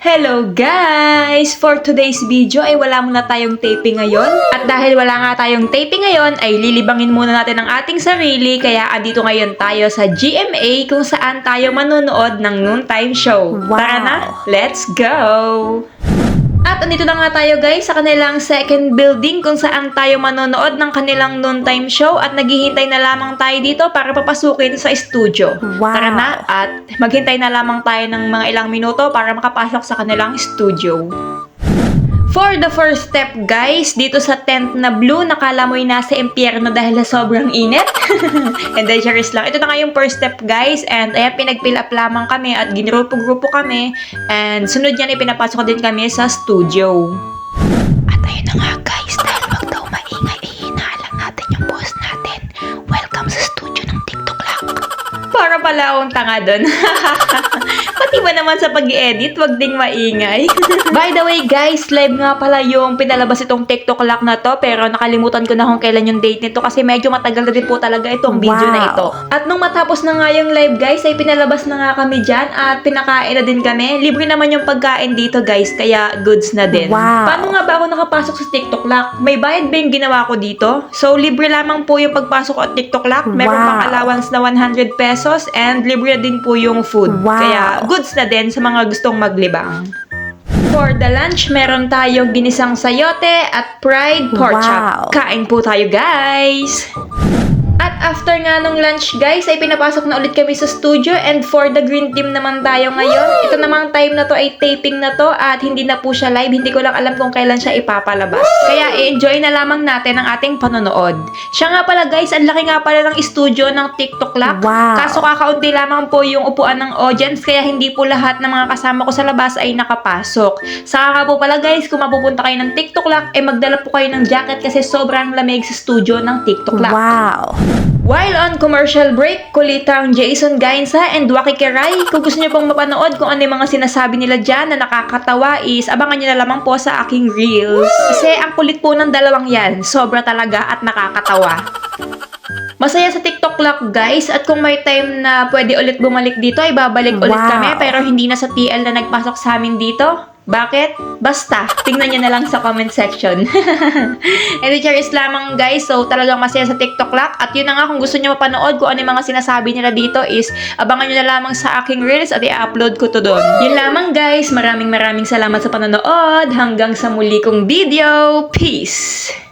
Hello guys! For today's video ay wala muna tayong taping ngayon. At dahil wala nga tayong taping ngayon ay lilibangin muna natin ang ating sarili kaya andito ngayon tayo sa GMA kung saan tayo manonood ng noontime show. Wow. Tara na, let's go! At andito na nga tayo guys sa kanilang second building kung saan tayo manonood ng kanilang noontime show at naghihintay na lamang tayo dito para papasukin sa studio. Wow. Tara na at maghintay na lamang tayo ng mga ilang minuto para makapasok sa kanilang studio. For the first step guys, dito sa tent na blue, nakala mo'y nasa impyerno dahil sa sobrang init. and then charis lang. Ito na nga yung first step guys. And ayan, pinag-fill up kami at ginrupo-grupo kami. And sunod yan, ipinapasok din kami sa studio. At ayun na nga guys, dahil wag daw maingay, ihinalang natin yung boss natin. Welcome sa studio ng TikTok Lock. Para pala akong tanga doon. Pati ba naman sa pag edit wag ding maingay. By the way guys, live nga pala yung pinalabas itong TikTok Lock na to, pero nakalimutan ko na kung kailan yung date nito kasi medyo matagal na din po talaga itong video Wow. na ito. At nung matapos na nga yung live guys, ay pinalabas na nga kami dyan at pinakain na din kami. Libre naman yung pagkain dito guys, kaya goods na din. Wow. Paano nga ba ako nakapasok sa TikTok Lock? May bayad ba yung ginawa ko dito? So, libre lamang po yung pagpasok ko at TikTok Lock. Meron Wow. pang allowance na 100 pesos and libre din po yung food. Wow. Kaya, goods na din sa mga gustong maglibang. For the lunch, meron tayong ginisang sayote at fried pork chop. Wow. Kain po tayo, guys! After nga nung lunch guys, ay pinapasok na ulit kami sa studio and for the green team naman tayo ngayon. Ito namang time na to ay taping na to at hindi na po siya live. Hindi ko lang alam kung kailan siya ipapalabas. Kaya i-enjoy na lamang natin ang ating panonood. Siya nga pala guys, ang laki nga pala ng studio ng TikTok Lock. Wow. Kaso kakaunti lamang po yung upuan ng audience kaya hindi po lahat ng mga kasama ko sa labas ay nakapasok. Saka nga po pala guys, kung mapupunta kayo ng TikTok Lock, eh magdala po kayo ng jacket kasi sobrang lamig sa studio ng TikTok Lock. Wow. While on commercial break, kulitang Jason Gainsa and Waki Keray. Kung gusto niyo pong mapanood kung ano yung mga sinasabi nila dyan na nakakatawa is abangan niyo na lamang po sa aking reels. Kasi ang kulit po ng dalawang yan, sobra talaga at nakakatawa. Masaya sa TikTok Lock guys at kung may time na pwede ulit bumalik dito ay babalik ulit Wow. kami pero hindi na sa TL na nagpasok sa amin dito. Bakit? Basta, tingnan nyo na lang sa comment section. And cheers lamang guys, so talagang masaya sa TikTok Lock. At yun na nga, kung gusto nyo mapanood kung ano yung mga sinasabi nila dito is abangan nyo na lamang sa aking reels at i-upload ko to doon. Yun lamang guys, maraming maraming salamat sa panonood. Hanggang sa muli kong video. Peace!